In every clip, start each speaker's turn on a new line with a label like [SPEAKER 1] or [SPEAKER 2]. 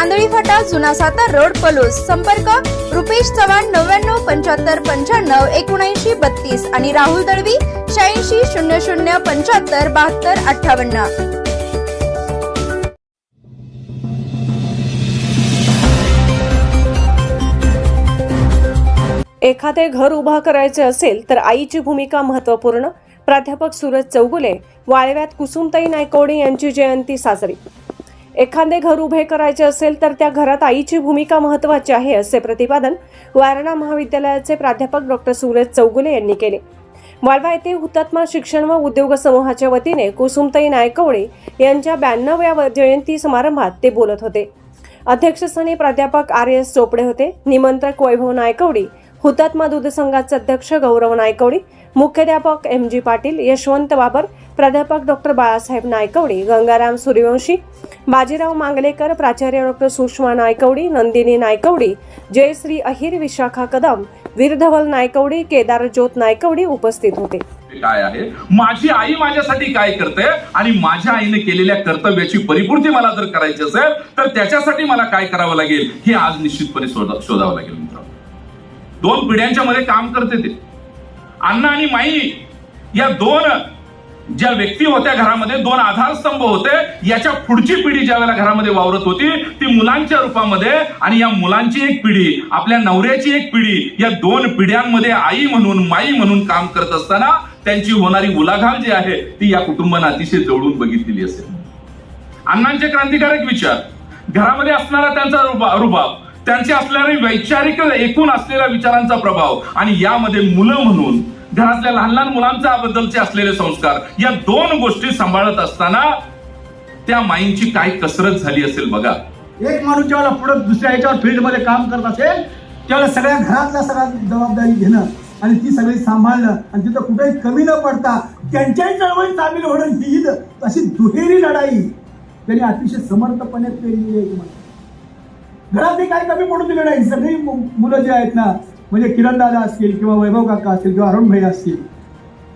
[SPEAKER 1] Andhali फाटा जुना Satara road Palus. संपर्क रुपेश चव्हाण नव्याण्णव पंच्याहत्तर पंच्याण्णव एकोणऐंशी बत्तीस आणि राहुल दळवी शहाऐंशी शून्य शून्य पंच्याहत्तर बहात्तर अठ्ठावन्न.
[SPEAKER 2] एखादे घर उभा करायचे असेल तर आईची भूमिका महत्त्वपूर्ण. प्राध्यापक सूरज चौगुले वाळव्यात कुसुमताई नायकवडे यांची जयंती साजरी. एखादे घर उभे करायचे असेल तर त्या घरात आईची भूमिका महत्त्वाची आहे असे प्रतिपादन वारणा महाविद्यालयाचे प्राध्यापक डॉक्टर सुरेश चौगुले यांनी केले. वाळवा येथे हुतात्मा शिक्षण व उद्योग समूहाच्या वतीने कुसुमताई नायकवडे यांच्या ब्याण्णव्या जयंती समारंभात ते बोलत होते. अध्यक्षस्थानी प्राध्यापक आर एस चोपडे होते. निमंत्रक वैभव नायकवडी हुतात्मा दूध संघाचे अध्यक्ष गौरव नायकवडी मुख्याध्यापक एम जी पाटील यशवंत बाबर प्राध्यापक डॉक्टर बाळासाहेब नायकवडी गंगाराम सूर्यवंशी बाजीराव मांगलेकर प्राचार्य डॉक्टर सुषमा नायकवडी नंदिनी नायकवडी जयश्री अहिर विशाखा कदम वीरधवल नायकवडी केदार ज्योत नायकवडी उपस्थित होते.
[SPEAKER 3] काय आहे? माझी आई माझ्यासाठी काय करते आणि माझ्या आईने केलेल्या कर्तव्याची परिपूर्ती मला जर करायची असेल तर त्याच्यासाठी मला काय करावं लागेल? हे आज निश्चितपणे शोधावं लागेल मित्रांनो. दोन पिढ्यांच्या मध्ये काम करते ते. अण्णा आणि माई या दोन ज्या व्यक्ती होत्या घरामध्ये दोन आधारस्तंभ होते याच्या पुढची पिढी ज्या वेळेला घरामध्ये वावरत होती ती मुलांच्या रूपामध्ये आणि या मुलांची एक पिढी आपल्या नवऱ्याची एक पिढी या दोन पिढ्यांमध्ये आई म्हणून माई म्हणून काम करत असताना त्यांची होणारी उलाघाल जी आहे ती या कुटुंबानं अतिशय जवळून बघितलेली असेल. अण्णांचे क्रांतिकारक विचार. घरामध्ये असणारा त्यांचा रुबाब त्यांचे असणारे वैचारिक एकूण असलेल्या विचारांचा प्रभाव आणि यामध्ये मुलं म्हणून घरातल्या लहान लहान मुलांच्या बद्दलचे असलेले संस्कार या दोन गोष्टी सांभाळत असताना त्या माईंची काय कसरत झाली असेल बघा.
[SPEAKER 4] एक माणूस जेव्हा पुढे दुसऱ्या ह्याच्यावर फील्डमध्ये काम करत असेल त्यावेळेला सगळ्या घरातल्या सगळ्या जबाबदारी घेणं आणि ती सगळी सांभाळणं आणि तिथं कुठेही कमी न पडता त्यांच्याही चळवळीत सामील होणं ही तशी अशी दुहेरी लढाई. त्यांनी अतिशय समर्थपणे पेरलेली आहे तुम्हाला घरातही काही कमी पडू दिलं नाही सगळी मु- मुलं जी आहेत ना म्हणजे किरण दादा असतील किंवा वैभव काका असतील किंवा अरुण भाई असतील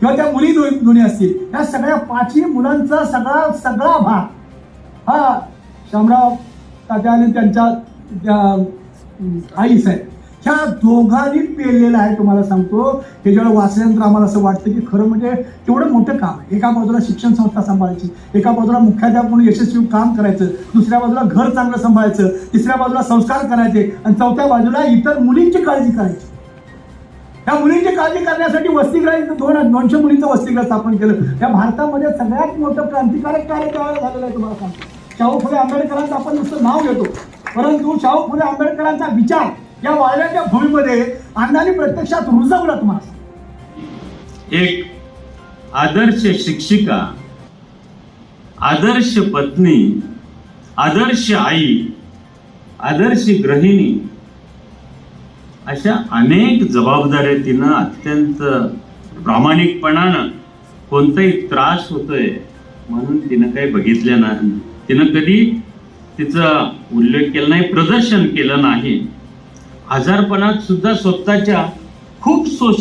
[SPEAKER 4] किंवा त्या मुली दोन्ही असतील या सगळ्या पाचही मुलांचा सगळा सगळा भाग हा शामराव तात्या आणि त्यांच्या त्या, अं, आई साहेब ह्या दोघांनी पेरलेलं आहे तुम्हाला सांगतो. त्याच्यावर वाचल्यानंतर आम्हाला असं वाटतं की खरं म्हणजे तेवढं मोठं काम आहे. एका बाजूला शिक्षण संस्था सांभाळायची एका बाजूला मुख्याध्यापक म्हणून यशस्वी काम करायचं दुसऱ्या बाजूला घर चांगलं सांभाळायचं तिसऱ्या बाजूला संस्कार करायचे आणि चौथ्या बाजूला इतर मुलींची काळजी करायची. त्या मुलींची काळजी करण्यासाठी वसतिगृह इथं दोन दोनशे मुलींचं वसतिगृह स्थापन केलं. या भारतामध्ये सगळ्यात मोठं क्रांतिकारक कार्य त्यावेळेला झालेलं आहे तुम्हाला सांगतो. शाहू फुले आंबेडकरांचं आपण नुसतं नाव घेतो. परंतु शाहू फुले आंबेडकरांचा विचार या वाळव्याच्या भूमीमध्ये अण्णांनी प्रत्यक्षात रुजवला तुम्हाला
[SPEAKER 5] एक आदर्श शिक्षिका आदर्श पत्नी आदर्श आई आदर्श गृहिणी अशा अनेक जबाबदाऱ्या तिनं अत्यंत प्रामाणिकपणानं कोणताही त्रास होतोय म्हणून तिनं काही बघितलं नाही. तिनं कधी तिचा उल्लेख केला नाही प्रदर्शन केलं नाही. आजारपणात सुद्धा स्वतःच्या खूप सोश